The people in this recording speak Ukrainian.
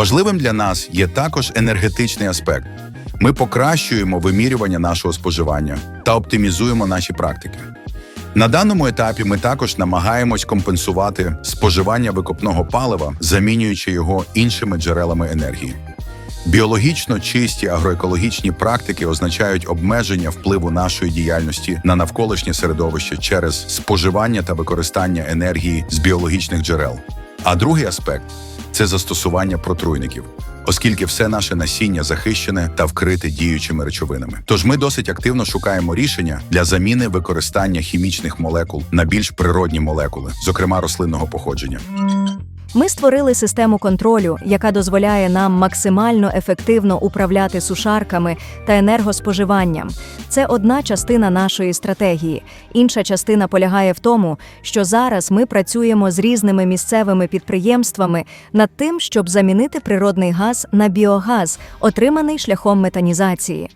Важливим для нас є також енергетичний аспект. Ми покращуємо вимірювання нашого споживання та оптимізуємо наші практики. На даному етапі ми також намагаємось компенсувати споживання викопного палива, замінюючи його іншими джерелами енергії. Біологічно чисті агроекологічні практики означають обмеження впливу нашої діяльності на навколишнє середовище через споживання та використання енергії з біологічних джерел. А другий аспект це застосування протруйників, оскільки все наше насіння захищене та вкрите діючими речовинами. Тож ми досить активно шукаємо рішення для заміни використання хімічних молекул на більш природні молекули, зокрема рослинного походження. Ми створили систему контролю, яка дозволяє нам максимально ефективно управляти сушарками та енергоспоживанням. Це одна частина нашої стратегії. Інша частина полягає в тому, що зараз ми працюємо з різними місцевими підприємствами над тим, щоб замінити природний газ на біогаз, отриманий шляхом метанізації.